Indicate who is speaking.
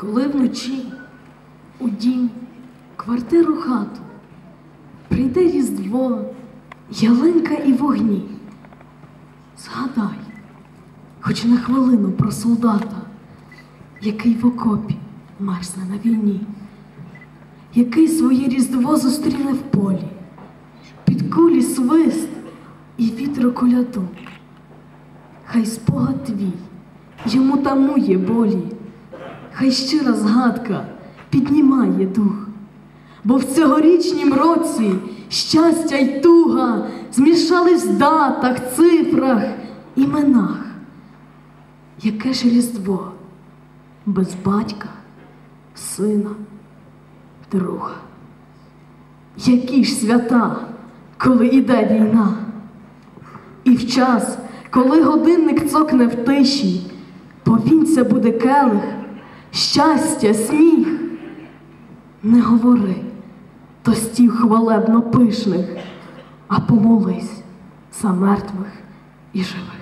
Speaker 1: Коли вночі у дім, квартиру хату прийде різдво, ялинка і вогні. Згадай, хоч на хвилину про солдата, який в окопі мерзне на війні, який своє різдво зустріне в полі, під кулі свист і вітру коляду. Хай спогад твій йому тамує болі, хай щира згадка піднімає дух, бо в цьогорічнім році щастя й туга змішались в датах, цифрах, іменах. Яке ж різдво без батька, сина, друга? Які ж свята, коли іде війна? І в час, коли годинник цокне в тиші, повінця буде келих, щастя, сміх. Не говори тостів хвалебно пишних, а помолись за мертвих і живих.